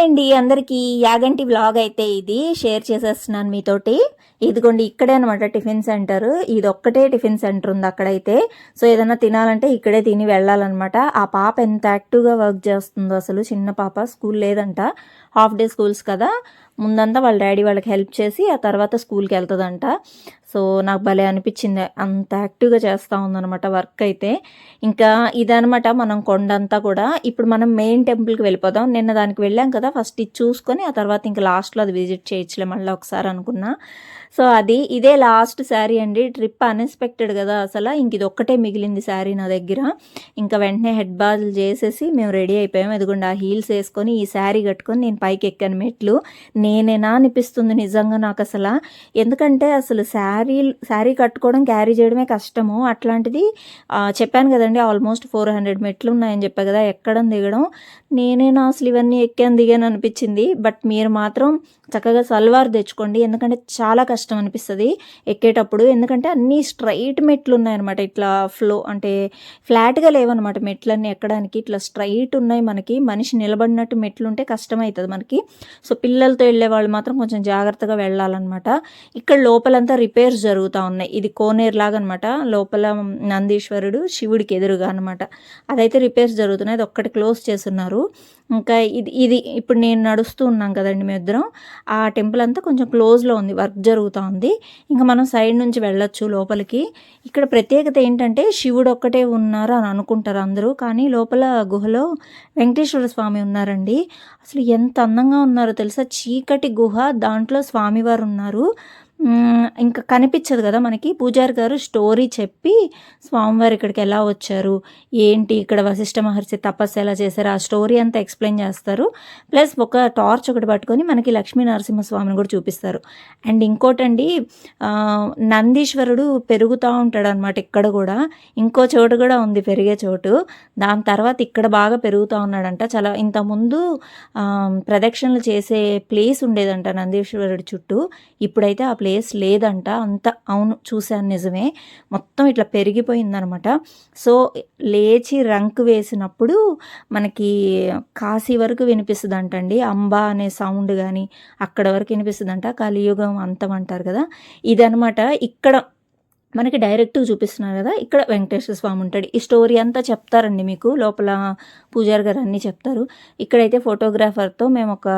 Hi అండి అందరికీ Yaganti vlog అయితే ఇది. షేర్ చేసేస్తున్నాను మీతోటి. ఇదిగోండి ఇక్కడే అనమాట టిఫిన్ సెంటర్. ఇది ఒక్కటే టిఫిన్ సెంటర్ ఉంది అక్కడైతే. సో ఏదైనా తినాలంటే ఇక్కడే తిని వెళ్ళాలన్నమాట. ఆ పాప ఎంత యాక్టివ్గా వర్క్ చేస్తుందో అసలు. చిన్న పాప స్కూల్ లేదంట. హాఫ్ డే స్కూల్స్ కదా. ముందంతా వాళ్ళ డాడీ వాళ్ళకి హెల్ప్ చేసి ఆ తర్వాత స్కూల్కి వెళ్తుందంట. సో నాకు భలే అనిపించింది. అంత యాక్టివ్గా చేస్తూ ఉందనమాట వర్క్ అయితే. ఇంకా ఇదనమాట మనం కొండంతా కూడా. ఇప్పుడు మనం మెయిన్ టెంపుల్కి వెళ్ళిపోదాం. నిన్న దానికి వెళ్ళాం కదా ఫస్ట్ ఇది చూసుకొని ఆ తర్వాత ఇంకా లాస్ట్లో అది విజిట్ చేయొచ్చులే మళ్ళీ ఒకసారి అనుకున్నా. సో అది ఇదే లాస్ట్ శారీ అండి. ట్రిప్ అన్ఎక్స్పెక్టెడ్ కదా అసలు. ఇంక ఇది ఒక్కటే మిగిలింది శారీ నా దగ్గర. ఇంకా వెంటనే హెడ్ బాజులు చేసేసి మేము రెడీ అయిపోయాం. ఎదుగుండా ఆ హీల్స్ వేసుకొని ఈ శారీ కట్టుకొని నేను పైకి ఎక్కాను మెట్లు. నేనేనా అనిపిస్తుంది నిజంగా నాకు అసలు. ఎందుకంటే అసలు శారీ శారీ కట్టుకోవడం క్యారీ చేయడమే కష్టము. అట్లాంటిది చెప్పాను కదండి ఆల్మోస్ట్ ఫోర్ హండ్రెడ్ మెట్లు ఉన్నాయని చెప్పా కదా ఎక్కడం దిగడం. నేనేనా అసలు ఇవన్నీ ఎక్కాను దిగాను అనిపించింది. బట్ మీరు మాత్రం చక్కగా సల్వార్ తెచ్చుకోండి. ఎందుకంటే చాలా కష్టం అనిపిస్తుంది ఎక్కేటప్పుడు. ఎందుకంటే అన్నీ స్ట్రైట్ మెట్లు ఉన్నాయన్నమాట. ఇట్లా ఫ్లో అంటే ఫ్లాట్గా లేవన్నమాట మెట్లన్నీ ఎక్కడానికి. ఇట్లా స్ట్రైట్ ఉన్నాయి మనకి. మనిషి నిలబడినట్టు మెట్లు ఉంటే కష్టమవుతుంది మనకి. సో పిల్లలతో వెళ్ళే వాళ్ళు మాత్రం కొంచెం జాగ్రత్తగా వెళ్ళాలన్నమాట. ఇక్కడ లోపలంతా రిపేర్స్ జరుగుతూ ఉన్నాయి. ఇది కోనేరు లాగా అనమాట లోపల నందీశ్వరుడు శివుడికి ఎదురుగా అనమాట అదైతే రిపేర్స్ జరుగుతున్నాయి. అది ఒక్కటి క్లోజ్ చేస్తున్నారు. ఇంకా ఇది ఇది ఇప్పుడు నేను నడుస్తూ ఉన్నాం కదండి మీ ఇద్దరం ఆ టెంపుల్ అంతా కొంచెం క్లోజ్లో ఉంది వర్క్ జరుగుతూ ఉంది. ఇంకా మనం సైడ్ నుంచి వెళ్ళొచ్చు లోపలికి. ఇక్కడ ప్రత్యేకత ఏంటంటే శివుడు ఒక్కటే ఉన్నారు అని అనుకుంటారు అందరూ కానీ లోపల గుహలో వెంకటేశ్వర స్వామి ఉన్నారండి. అసలు ఎంత అందంగా ఉన్నారో తెలుసా? చీకటి గుహ దాంట్లో స్వామివారు ఉన్నారు. ఇంకా కనిపించదు కదా మనకి. పూజారి గారు స్టోరీ చెప్పి స్వామివారు ఇక్కడికి ఎలా వచ్చారు ఏంటి ఇక్కడ వశిష్ఠ మహర్షి తపస్సు ఎలా చేశారు ఆ స్టోరీ అంతా ఎక్స్ప్లెయిన్ చేస్తారు. ప్లస్ ఒక టార్చ్ ఒకటి పట్టుకొని మనకి లక్ష్మీ నరసింహస్వామిని కూడా చూపిస్తారు. అండ్ ఇంకోటండి నందీశ్వరుడు పెరుగుతూ ఉంటాడు అనమాట ఇక్కడ కూడా. ఇంకో చోటు కూడా ఉంది పెరిగే చోటు. దాని తర్వాత ఇక్కడ బాగా పెరుగుతూ ఉన్నాడంట. చాలా ఇంతకుముందు ప్రదక్షిణలు చేసే ప్లేస్ ఉండేదంట నందీశ్వరుడు చుట్టూ. ఇప్పుడైతే ఆ ప్లేస్ లేదంట. అంత అవును చూశాను నిజమే. మొత్తం ఇట్లా పెరిగిపోయిందనమాట. సో లేచి రంక్ వేసినప్పుడు మనకి కాశీ వరకు వినిపిస్తుంది అంటండి అంబా అనే సౌండ్ కానీ అక్కడ వరకు వినిపిస్తుందంట. కలియుగం అంతం అంటారు కదా. ఇదనమాట ఇక్కడ మనకి డైరెక్ట్గా చూపిస్తున్నారు కదా ఇక్కడ వెంకటేశ్వర స్వామి ఉంటాడు. ఈ స్టోరీ అంతా చెప్తారండి మీకు లోపల పూజారి గారు అన్నీ చెప్తారు. ఇక్కడైతే ఫోటోగ్రాఫర్తో మేము ఒక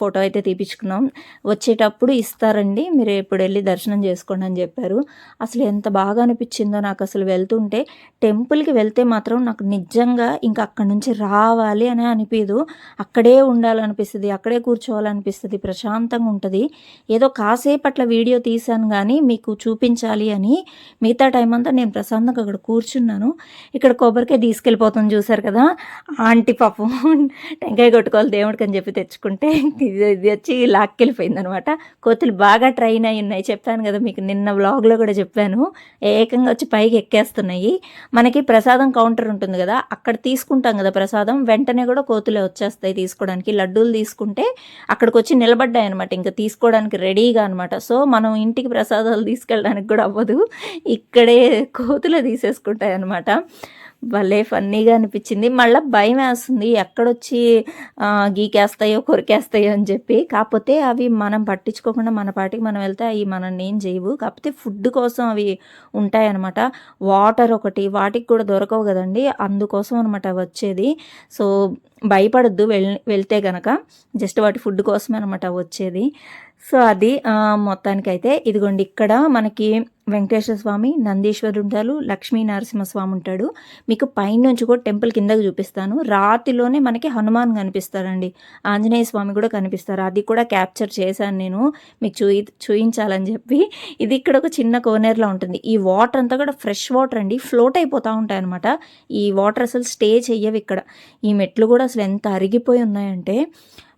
ఫోటో అయితే తీపించుకున్నాం వచ్చేటప్పుడు ఇస్తారండి మీరు ఇప్పుడు వెళ్ళి దర్శనం చేసుకోండి అని చెప్పారు. అసలు ఎంత బాగా అనిపించిందో నాకు అసలు వెళ్తుంటే టెంపుల్కి వెళ్తే మాత్రం నాకు నిజంగా ఇంకా అక్కడి నుంచి రావాలి అని అనిపించదు అక్కడే ఉండాలనిపిస్తుంది అక్కడే కూర్చోవాలనిపిస్తుంది ప్రశాంతంగా ఉంటుంది. ఏదో కాసేపు అట్లా వీడియో తీశాను కానీ మీకు చూపించాలి అని మిగతా టైం అంతా నేను ప్రశాంతంగా అక్కడ కూర్చున్నాను. ఇక్కడ కొబ్బరికాయ తీసుకెళ్ళిపోతుంది చూసారు కదా? ఆంటీ పాపం టెంకాయ కొట్టుకోవాలి దేవుడికి అని చెప్పి తెచ్చుకుంటే ఇది ఇది వచ్చి లాక్కెళ్ళిపోయింది అనమాట కోతులు బాగా ట్రైన్ అయి ఉన్నాయి. చెప్పాను కదా మీకు నిన్న వ్లాగ్లో కూడా చెప్పాను. ఏకంగా వచ్చి పైకి ఎక్కేస్తున్నాయి. మనకి ప్రసాదం కౌంటర్ ఉంటుంది కదా అక్కడ తీసుకుంటాం కదా ప్రసాదం. వెంటనే కూడా కోతులే వచ్చేస్తాయి తీసుకోవడానికి. లడ్డూలు తీసుకుంటే అక్కడికి వచ్చి నిలబడ్డాయి అనమాట ఇంకా తీసుకోవడానికి రెడీగా అనమాట. సో మనం ఇంటికి ప్రసాదాలు తీసుకెళ్ళడానికి కూడా అవ్వదు. ఇక్కడే కోతులు తీసేసుకుంటాయి అనమాట భలే ఫన్నీగా అనిపించింది. మళ్ళీ భయం వేస్తుంది. ఎక్కడొచ్చి గీకేస్తాయో కొరికేస్తాయో అని చెప్పి. కాకపోతే అవి మనం పట్టించుకోకుండా మన పాటికి మనం వెళ్తే అవి మనల్ని ఏం చేయవు. కాకపోతే ఫుడ్ కోసం అవి ఉంటాయన్నమాట. వాటర్ ఒకటి వాటికి కూడా దొరకవు కదండి. అందుకోసం అనమాట వచ్చేది. సో భయపడద్దు. వెళ్ వెళ్తే కనుక జస్ట్ వాటి ఫుడ్ కోసమే అనమాట వచ్చేది. సో అది మొత్తానికైతే ఇదిగోండి ఇక్కడ మనకి వెంకటేశ్వర స్వామి నందీశ్వరుడు ఉంటారు లక్ష్మీ నరసింహస్వామి ఉంటాడు. మీకు పైనుంచి కూడా టెంపుల్ కిందకు చూపిస్తాను. రాతిలోనే మనకి హనుమాన్ కనిపిస్తారండి ఆంజనేయ స్వామి కూడా కనిపిస్తారు. అది కూడా క్యాప్చర్ చేశాను నేను. మీకు చూయి చూయించాలని చెప్పి. ఇది ఇక్కడ ఒక చిన్న కోనేరులో ఉంటుంది. ఈ వాటర్ అంతా కూడా ఫ్రెష్ వాటర్ అండి. ఫ్లోట్ అయిపోతూ ఉంటాయి అనమాట ఈ వాటర్ అసలు స్టే చెయ్యవి ఇక్కడ. ఈ మెట్లు కూడా అసలు ఎంత అరిగిపోయి ఉన్నాయంటే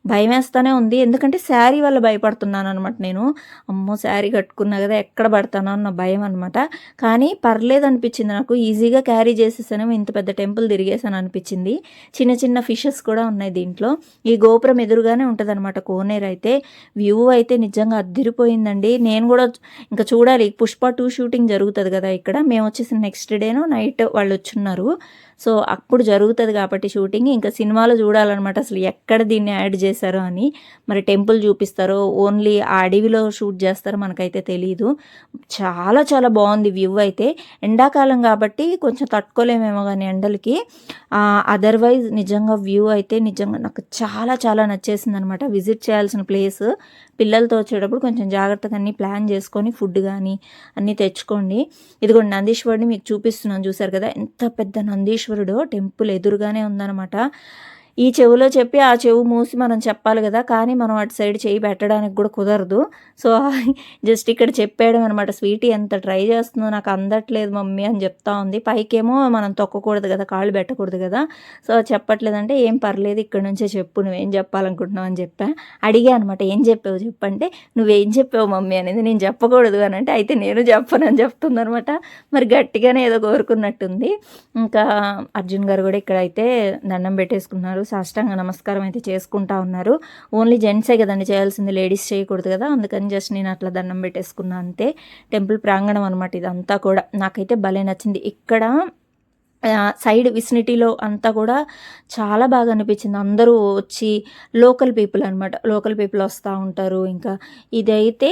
భయం వేస్తూనే ఉంది. ఎందుకంటే శారీ వల్ల భయపడుతున్నాను అనమాట నేను. అమ్మో శారీ కట్టుకున్నా కదా ఎక్కడ పడతానో అన్న భయం అనమాట కానీ పర్లేదు అనిపించింది నాకు. ఈజీగా క్యారీ చేసేసాను. ఇంత పెద్ద టెంపుల్ తిరిగేసాను అనిపించింది. చిన్న చిన్న ఫిషెస్ కూడా ఉన్నాయి దీంట్లో. ఈ గోపురం ఎదురుగానే ఉంటుంది అనమాట కోనేరు అయితే. వ్యూ అయితే నిజంగా అద్దిరిపోయిందండి. నేను కూడా ఇంకా చూడాలి. పుష్ప టూ షూటింగ్ జరుగుతుంది కదా ఇక్కడ. మేము వచ్చేసి నెక్స్ట్ డేను నైట్ వాళ్ళు వచ్చున్నారు. సో అప్పుడు జరుగుతుంది కాబట్టి షూటింగ్. ఇంకా సినిమాలో చూడాలన్నమాట. అసలు ఎక్కడ దీన్ని యాడ్ చేశారో అని. మరి టెంపుల్ చూపిస్తారో ఓన్లీ ఆ అడవిలో షూట్ చేస్తారో మనకైతే తెలియదు చాలా చాలా బాగుంది వ్యూ అయితే. ఎండాకాలం కాబట్టి కొంచెం తట్టుకోలేమేమో కానీ ఎండలకి. అదర్వైజ్ నిజంగా వ్యూ అయితే నిజంగా నాకు చాలా చాలా నచ్చేసింది అనమాట విజిట్ చేయాల్సిన ప్లేస్. పిల్లలతో వచ్చేటప్పుడు కొంచెం జాగ్రత్తగా అన్నీ ప్లాన్ చేసుకొని ఫుడ్ కానీ అన్నీ తెచ్చుకోండి. ఇదిగోండి నందీశ్వరుడిని మీకు చూపిస్తున్నాను. చూసారు కదా? ఎంత పెద్ద నందీశ్వరుడు టెంపుల్ ఎదురుగానే ఉందన్నమాట. ఈ చెవులో చెప్పి ఆ చెవు మూసి మనం చెప్పాలి కదా కానీ మనం అటు సైడ్ చేయి పెట్టడానికి కూడా కుదరదు. సో జస్ట్ ఇక్కడ చెప్పేయడం అనమాట స్వీటీ ఎంత ట్రై చేస్తుందో నాకు అందట్లేదు మమ్మీ అని చెప్తా ఉంది. పైకేమో మనం తొక్కకూడదు కదా కాళ్ళు పెట్టకూడదు కదా. సో చెప్పట్లేదంటే ఏం పర్లేదు ఇక్కడ నుంచే చెప్పు నువ్వేం చెప్పాలనుకుంటున్నావు అని చెప్పా. అడిగా అనమాట ఏం చెప్పావు? చెప్పంటే నువ్వేం చెప్పావు మమ్మీ? అనేది నేను చెప్పకూడదు అని అంటే అయితే నేను చెప్పను అని చెప్తుంది అనమాట. మరి గట్టిగానే ఏదో కోరుకున్నట్టుంది. ఇంకా అర్జున్ గారు కూడా ఇక్కడ అయితే దండం పెట్టేసుకున్నారు. సాష్టాంగ నమస్కారం అయితే చేసుకుంటా ఉన్నారు. ఓన్లీ జెంట్సే కదండి చేయాల్సింది లేడీస్ చేయకూడదు కదా. అందుకని జస్ట్ నేను అట్లా దండం పెట్టేసుకున్నా అంతే. టెంపుల్ ప్రాంగణం అనమాట ఇదంతా కూడా. నాకైతే భలే నచ్చింది. ఇక్కడ సైడ్ విసినిటీలో అంతా కూడా చాలా బాగా అనిపించింది. అందరూ వచ్చి లోకల్ పీపుల్ అనమాట లోకల్ పీపుల్ వస్తూ ఉంటారు. ఇంకా ఇదైతే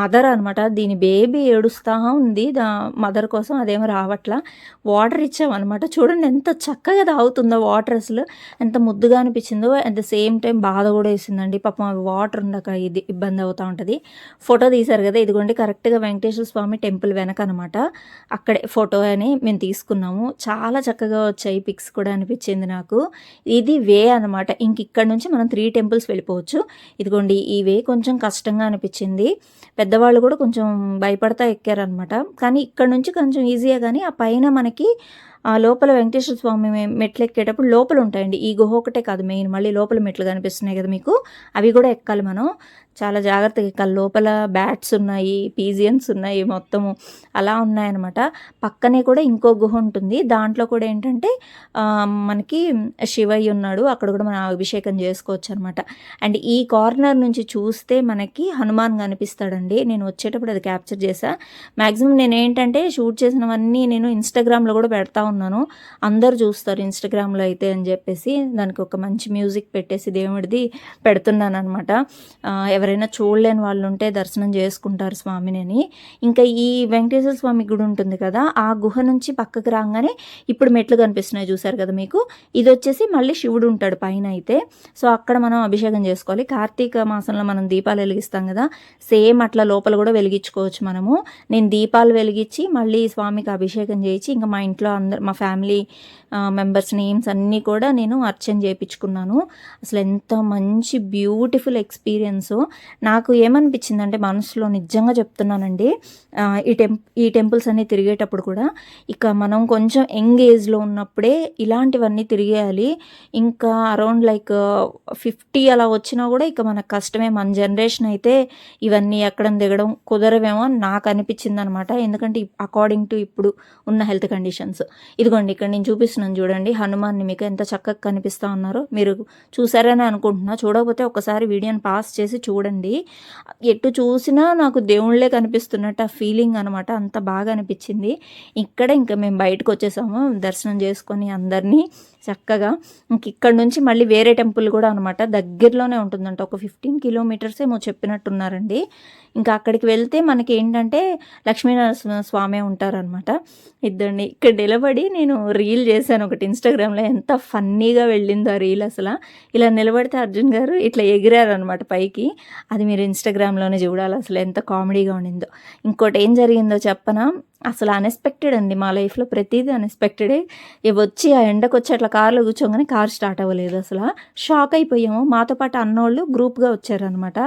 మదర్ అనమాట దీని బేబీ ఏడుస్తూ ఉంది. దా మదర్ కోసం అదేమో రావట్లా. వాటర్ ఇచ్చామన్నమాట చూడండి ఎంత చక్కగా తాగుతుందో వాటర్ అసలు. ఎంత ముద్దుగా అనిపించిందో. అట్ ద సేమ్ టైం బాధ కూడా వేసిందండి. పాపం అవి వాటర్ ఉండక ఇది ఇబ్బంది అవుతూ ఉంటుంది. ఫోటో తీశారు కదా. ఇదిగోండి కరెక్ట్గా వెంకటేశ్వర స్వామి టెంపుల్ వెనక అనమాట అక్కడే ఫోటో అని మేము తీసుకున్నాము. చాలా చక్కగా వచ్చాయి పిక్స్ కూడా అనిపించింది నాకు. ఇది వే అనమాట ఇంక ఇక్కడ నుంచి మనం త్రీ టెంపుల్స్ వెళ్ళిపోవచ్చు. ఇదిగోండి ఈ వే కొంచెం కష్టంగా అనిపించింది. పెద్దవాళ్ళు కూడా కొంచెం భయపడతా ఎక్కారనమాట కానీ ఇక్కడ నుంచి కొంచెం ఈజీగా కానీ ఆ పైన మనకి ఆ లోపల వెంకటేశ్వర స్వామి మెట్లు ఎక్కేటప్పుడు లోపల ఉంటాయండి ఈ గుహ ఒకటే కాదు మెయిన్ మళ్ళీ లోపల మెట్లు కనిపిస్తున్నాయి కదా మీకు. అవి కూడా ఎక్కాలి మనం. చాలా జాగ్రత్తగా ఎక్కాలి. లోపల బ్యాట్స్ ఉన్నాయి పీజియన్స్ ఉన్నాయి మొత్తము. అలా ఉన్నాయన్నమాట. పక్కనే కూడా ఇంకో గుహ ఉంటుంది. దాంట్లో కూడా ఏంటంటే మనకి శివయ్య ఉన్నాడు. అక్కడ కూడా మనం అభిషేకం చేసుకోవచ్చు అనమాట అండ్ ఈ కార్నర్ నుంచి చూస్తే మనకి హనుమాన్ కనిపిస్తాడండి. నేను వచ్చేటప్పుడు అది క్యాప్చర్ చేశా. మ్యాక్సిమం నేను ఏంటంటే షూట్ చేసినవన్నీ నేను ఇన్స్టాగ్రామ్లో కూడా పెడతా ఉన్నాను. అందరు చూస్తారు ఇన్స్టాగ్రామ్లో అయితే అని చెప్పేసి దానికి ఒక మంచి మ్యూజిక్ పెట్టేసి దేవుడిది పెడుతున్నాను అనమాట ఎవరైనా చూడలేని వాళ్ళు ఉంటే దర్శనం చేసుకుంటారు స్వామిని అని ఇంకా ఈ వెంకటేశ్వర స్వామి గుడి ఉంటుంది కదా ఆ గుహ నుంచి పక్కకు రాగానే ఇప్పుడు మెట్లు కనిపిస్తున్నాయి చూసారు కదా మీకు? ఇది వచ్చేసి మళ్ళీ శివుడు ఉంటాడు పైన అయితే. సో అక్కడ మనం అభిషేకం చేసుకోవాలి. కార్తీక మాసంలో మనం దీపాలు వెలిగిస్తాం కదా సేమ్ అట్లా లోపల కూడా వెలిగించుకోవచ్చు మనము. నేను దీపాలు వెలిగించి మళ్ళీ స్వామికి అభిషేకం చేయించి ఇంకా మా ఇంట్లో అందరు మా ఫ్యామిలీ మెంబర్స్ నేమ్స్ అన్నీ కూడా నేను అర్చన చేయించుకున్నాను. అసలు ఎంత మంచి బ్యూటిఫుల్ ఎక్స్పీరియన్స్ నాకు ఏమనిపించిందంటే మనసులో నిజంగా చెప్తున్నానండి. ఈ టెంప్ ఈ టెంపుల్స్ అన్నీ తిరిగేటప్పుడు కూడా ఇక మనం కొంచెం యంగ్ ఏజ్లో ఉన్నప్పుడే ఇలాంటివన్నీ తిరిగేయాలి. ఇంకా అరౌండ్ లైక్ ఫిఫ్టీ అలా వచ్చినా కూడా ఇక మనకు కష్టమే. మన జనరేషన్ అయితే ఇవన్నీ ఎక్కడం దిగడం కుదరవేమో అని నాకు అనిపించింది అనమాట ఎందుకంటే అకార్డింగ్ టు ఇప్పుడు ఉన్న హెల్త్ కండిషన్స్ ఇదిగోండి ఇక్కడ నేను చూపిస్తున్నాను చూడండి. హనుమాన్ని మీకు ఎంత చక్కగా కనిపిస్తూ ఉన్నారో మీరు చూసారని అనుకుంటున్నా. చూడకపోతే ఒకసారి వీడియోని పాస్ చేసి చూడండి. ఎటు చూసినా నాకు దేవుళ్ళే కనిపిస్తున్నట్టు ఆ ఫీలింగ్ అనమాట అంత బాగా అనిపించింది. ఇక్కడ ఇంకా మేము బయటకు వచ్చేసాము. దర్శనం చేసుకొని అందరినీ చక్కగా. ఇంక ఇక్కడ నుంచి మళ్ళీ వేరే టెంపుల్ కూడా అనమాట దగ్గరలోనే ఉంటుందంట. ఒక ఫిఫ్టీన్ కిలోమీటర్స్ ఏమో చెప్పినట్టున్నారండి. ఇంకా అక్కడికి వెళ్తే మనకి ఏంటంటే లక్ష్మీనరసింహ స్వామి ఉంటారనమాట ఇద్దరిని ఇక్కడ నిలబడి నేను రీల్ చేశాను ఒకటి ఇన్స్టాగ్రామ్లో. ఎంత ఫన్నీగా వెళ్ళిందో ఆ రీల్ అసలు. ఇలా నిలబడితే అర్జున్ గారు ఇట్లా ఎగిరారు అనమాట పైకి. అది మీరు ఇన్స్టాగ్రామ్లోనే చూడాలి అసలు ఎంత కామెడీగా ఉండిందో. ఇంకోటి ఏం జరిగిందో చెప్పనా? అసలు అన్ఎక్స్పెక్టెడ్ అండి మా లైఫ్లో ప్రతిదీ అన్ఎక్స్పెక్టెడే ఇవి వచ్చి ఆ ఎండకు వచ్చి అట్లా కార్లో కూర్చోగానే కార్ స్టార్ట్ అవ్వలేదు అసలు. షాక్ అయిపోయాము. మాతో పాటు అన్నోళ్ళు గ్రూప్గా వచ్చారనమాట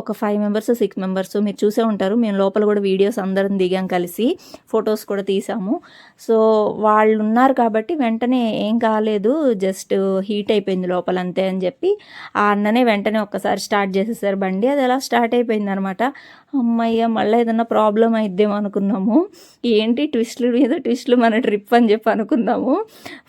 ఒక ఫైవ్ మెంబర్స్ సిక్స్ మెంబర్స్ మీరు చూసే ఉంటారు. మేము లోపల కూడా వీడియోస్ అందరం దిగాం కలిసి. ఫొటోస్ కూడా తీసాము. సో వాళ్ళు ఉన్నారు కాబట్టి వెంటనే ఏం కాలేదు. జస్ట్ హీట్ అయిపోయింది లోపల అంతే అని చెప్పి ఆ అన్ననే వెంటనే ఒక్కసారి స్టార్ట్ చేసేసారు బండి. అది అలా స్టార్ట్ అయిపోయింది అనమాట అమ్మయ్య మళ్ళీ ఏదన్నా ప్రాబ్లం అయిద్దేమో అనుకున్నాము. ఏంటి ట్విస్టులు మీద ట్విస్ట్లు మన ట్రిప్ అని చెప్పి అనుకున్నాము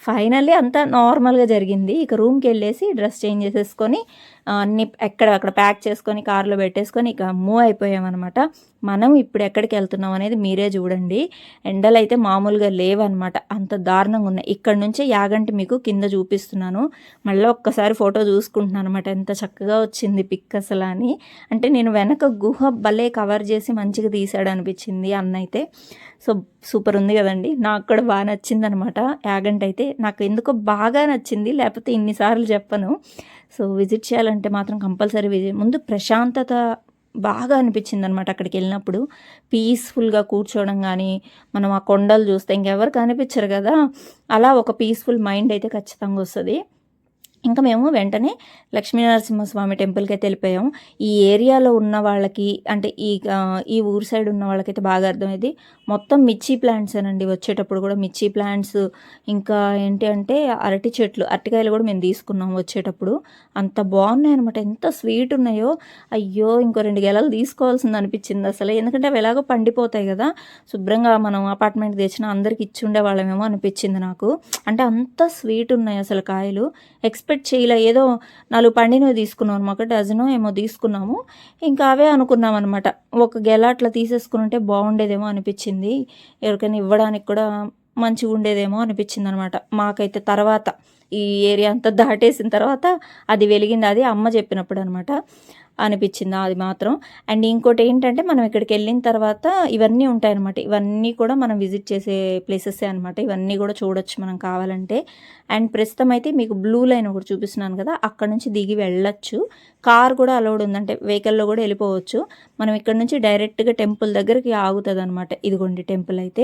ఫైనల్లీ అంతా నార్మల్గా జరిగింది. ఇక రూమ్కి వెళ్ళేసి డ్రెస్ చేంజ్ చేసేసుకొని అన్ని ఎక్కడ అక్కడ ప్యాక్ చేసుకొని కార్లో పెట్టేసుకొని ఇక మూవ్ అయిపోయామన్నమాట. మనం ఇప్పుడు ఎక్కడికి వెళ్తున్నాం అనేది మీరే చూడండి. ఎండలు అయితే మామూలుగా లేవన్నమాట. అంత దారుణంగా ఉన్నాయి. ఇక్కడ నుంచే యాగంటి మీకు కింద చూపిస్తున్నాను. మళ్ళీ ఒక్కసారి ఫోటో చూసుకుంటున్నాను అనమాట ఎంత చక్కగా వచ్చింది పిక్ అసలు అని. అంటే నేను వెనక గుహ భలే కవర్ చేసి మంచిగా తీసాడు అనిపించింది అన్న అయితే సో సూపర్ ఉంది కదండి. నాకు కూడా బాగా నచ్చింది అనమాట యాగంట అయితే నాకు ఎందుకో బాగా నచ్చింది. లేకపోతే ఇన్నిసార్లు చెప్పను. సో విజిట్ చేయాలంటే మాత్రం కంపల్సరీ విజిట్ ముందు ప్రశాంతత బాగా అనిపించింది అనమాట అక్కడికి వెళ్ళినప్పుడు. పీస్ఫుల్గా కూర్చోవడం కానీ మనం ఆ కొండలు చూస్తే ఇంకెవరు కనిపించరు కదా. అలా ఒక పీస్ఫుల్ మైండ్ అయితే ఖచ్చితంగా వస్తుంది. ఇంకా మేము వెంటనే లక్ష్మీనరసింహస్వామి టెంపుల్కి అయితే వెళ్ళిపోయాం ఈ ఏరియాలో ఉన్న వాళ్ళకి అంటే ఈ ఈ ఊరు సైడ్ ఉన్న వాళ్ళకైతే బాగా అర్థమైంది. మొత్తం మిర్చి ప్లాంట్స్ అనండి. వచ్చేటప్పుడు కూడా మిర్చి ప్లాంట్స్ ఇంకా ఏంటి అంటే అరటి చెట్లు అరటికాయలు కూడా మేము తీసుకున్నాం వచ్చేటప్పుడు. అంత బాగున్నాయి అనమాట ఎంత స్వీట్ ఉన్నాయో. అయ్యో ఇంకో రెండు గెలలు తీసుకోవాల్సింది అనిపించింది అసలు. ఎందుకంటే అవి ఎలాగో పండిపోతాయి కదా. శుభ్రంగా మనం అపార్ట్మెంట్ తెచ్చిన అందరికి ఇచ్చి ఉండే వాళ్ళమేమో అనిపించింది నాకు. అంటే అంత స్వీట్ ఉన్నాయి అసలు కాయలు. ఎక్స్పెక్ట్ చేయలే. ఏదో నాలుగు పండినవి తీసుకున్నాం అనమాట డజను ఏమో తీసుకున్నాము. ఇంకా అవే అనుకున్నాం అనమాట ఒక గెల అట్లా తీసేసుకుని ఉంటే బాగుండేదేమో అనిపించింది. ఎవరికైనా ఇవ్వడానికి కూడా మంచిగా ఉండేదేమో అనిపించింది అనమాట మాకైతే తర్వాత ఈ ఏరియా అంతా దాటేసిన తర్వాత అది వెలిగింది. అది అమ్మ చెప్పినప్పుడు అనమాట అనిపించింది అది మాత్రం. అండ్ ఇంకోటి ఏంటంటే మనం ఇక్కడికి వెళ్ళిన తర్వాత ఇవన్నీ ఉంటాయి అనమాట ఇవన్నీ కూడా మనం విజిట్ చేసే ప్లేసెస్ అనమాట ఇవన్నీ కూడా చూడొచ్చు మనం కావాలంటే. అండ్ ప్రస్తుతం అయితే మీకు బ్లూ లైన్ ఒకటి చూపిస్తున్నాను కదా అక్కడ నుంచి దిగి వెళ్ళొచ్చు. కార్ కూడా అలౌడ్ ఉందంటే వెహికల్లో కూడా వెళ్ళిపోవచ్చు. మనం ఇక్కడ నుంచి డైరెక్ట్గా టెంపుల్ దగ్గరికి ఆగుతుంది అనమాట ఇదిగోండి టెంపుల్ అయితే.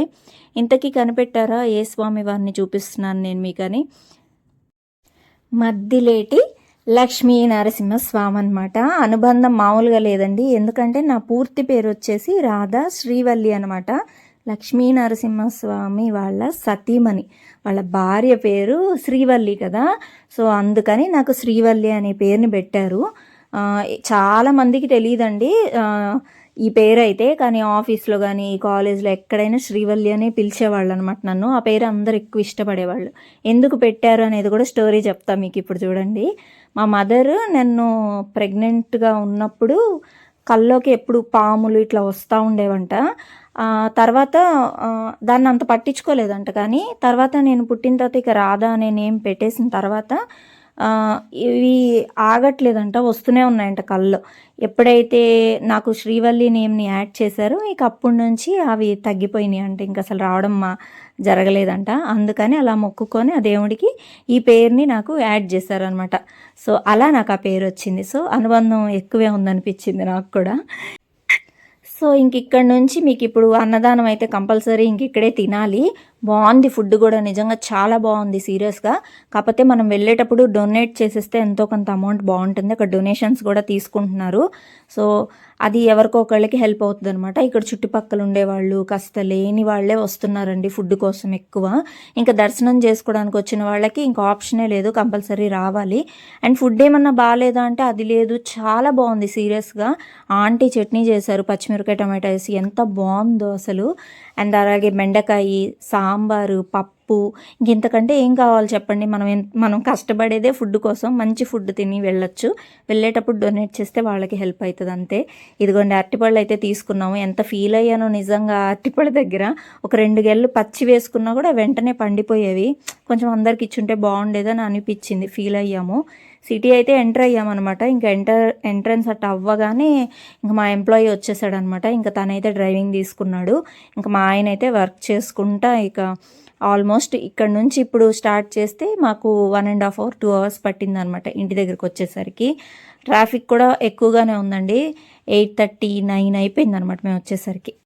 ఇంతకీ కనిపెట్టారా? ఏ స్వామి వారిని చూపిస్తున్నాను నేను మీకని. మద్దిలేటి లక్ష్మీ నరసింహస్వామి అనమాట అనుబంధం మామూలుగా లేదండి. ఎందుకంటే నా పూర్తి పేరు వచ్చేసి రాధా శ్రీవల్లి అనమాట లక్ష్మీ నరసింహస్వామి వాళ్ళ సతీమణి. వాళ్ళ భార్య పేరు శ్రీవల్లి కదా. సో అందుకని నాకు శ్రీవల్లి అనే పేరుని పెట్టారు. చాలా మందికి తెలియదండి. ఈ పేరు అయితే కానీ ఆఫీస్లో కానీ కాలేజ్లో ఎక్కడైనా శ్రీవల్లి అనే పిలిచేవాళ్ళు అనమాట నన్ను. ఆ పేరు అందరు ఎక్కువ ఇష్టపడేవాళ్ళు. ఎందుకు పెట్టారు అనేది కూడా స్టోరీ చెప్తా మీకు ఇప్పుడు చూడండి. మా మదర్ నన్ను ప్రెగ్నెంట్గా ఉన్నప్పుడు కల్లోకి ఎప్పుడు పాములు ఇట్లా వస్తూ ఉండేవంట. తర్వాత దాన్ని అంత పట్టించుకోలేదంట. కానీ తర్వాత నేను పుట్టిన తర్వాత ఇక రాధా అనే నేమ్ పెట్టేసిన తర్వాత ఇవి ఆగట్లేదంట వస్తూనే ఉన్నాయంట కళ్ళు. ఎప్పుడైతే నాకు శ్రీవల్లి నేమ్ని యాడ్ చేశారో ఇక అప్పటి నుంచి అవి తగ్గిపోయినాయి అంటే ఇంకా అసలు రావడం మా జరగలేదంట. అందుకని అలా మొక్కుకొని ఆ దేవుడికి ఈ పేరుని నాకు యాడ్ చేశారనమాట సో అలా నాకు ఆ పేరు వచ్చింది. సో అనుబంధం ఎక్కువే ఉందనిపించింది నాకు కూడా. సో ఇంక ఇక్కడ నుంచి మీకు ఇప్పుడు అన్నదానం అయితే కంపల్సరీ ఇంక ఇక్కడే తినాలి. బాగుంది. ఫుడ్ కూడా నిజంగా చాలా బాగుంది సీరియస్గా. కాకపోతే మనం వెళ్ళేటప్పుడు డొనేట్ చేసేస్తే ఎంతో కొంత అమౌంట్ బాగుంటుంది. అక్కడ డొనేషన్స్ కూడా తీసుకుంటున్నారు. సో అది ఎవరికో ఒకళ్ళకి హెల్ప్ అవుతుంది అనమాట ఇక్కడ చుట్టుపక్కల ఉండేవాళ్ళు కాస్త లేని వాళ్ళే వస్తున్నారండి ఫుడ్ కోసం ఎక్కువ. ఇంకా దర్శనం చేసుకోవడానికి వచ్చిన వాళ్ళకి ఇంకా ఆప్షనే లేదు కంపల్సరీ రావాలి. అండ్ ఫుడ్ ఏమన్నా బాగాలేదా అంటే అది లేదు. చాలా బాగుంది సీరియస్గా. ఆంటీ చట్నీ చేశారు పచ్చిమిరకాయ టమాటా వేసి ఎంత బాగుందో అసలు. అండ్ అలాగే బెండకాయ సాంబారు పప్పు ఇంతకంటే ఏం కావాలి చెప్పండి? మనం మనం కష్టపడేదే ఫుడ్ కోసం మంచి ఫుడ్ తిని వెళ్ళొచ్చు. వెళ్ళేటప్పుడు డొనేట్ చేస్తే వాళ్ళకి హెల్ప్ అవుతుంది అంతే. ఇదిగోండి అరటిపళ్ళు అయితే తీసుకున్నాము. ఎంత ఫీల్ అయ్యానో నిజంగా అరటిపళ్ళ దగ్గర. ఒక రెండు గెళ్ళు పచ్చి వేసుకున్నా కూడా వెంటనే పండిపోయేవి. కొంచెం అందరికి ఇచ్చుంటే బాగుండేదని అనిపించింది. ఫీల్ అయ్యాము. సిటీ అయితే ఎంటర్ అయ్యామన్నమాట. ఇంకా ఎంటర్ ఎంట్రన్స్ అట్ట అవ్వగానే ఇంకా మా ఎంప్లాయీ వచ్చేసాడనమాట ఇంకా తనైతే డ్రైవింగ్ తీసుకున్నాడు. ఇంకా మా ఆయన అయితే వర్క్ చేసుకుంటా ఇక ఆల్మోస్ట్ ఇక్కడ నుంచి ఇప్పుడు స్టార్ట్ చేస్తే మాకు one and half hour two hours పట్టిందనమాట ఇంటి దగ్గరికి వచ్చేసరికి. ట్రాఫిక్ కూడా ఎక్కువగానే ఉందండి. ఎయిట్ థర్టీ నైన్ అయిపోయింది అనమాట మేము వచ్చేసరికి.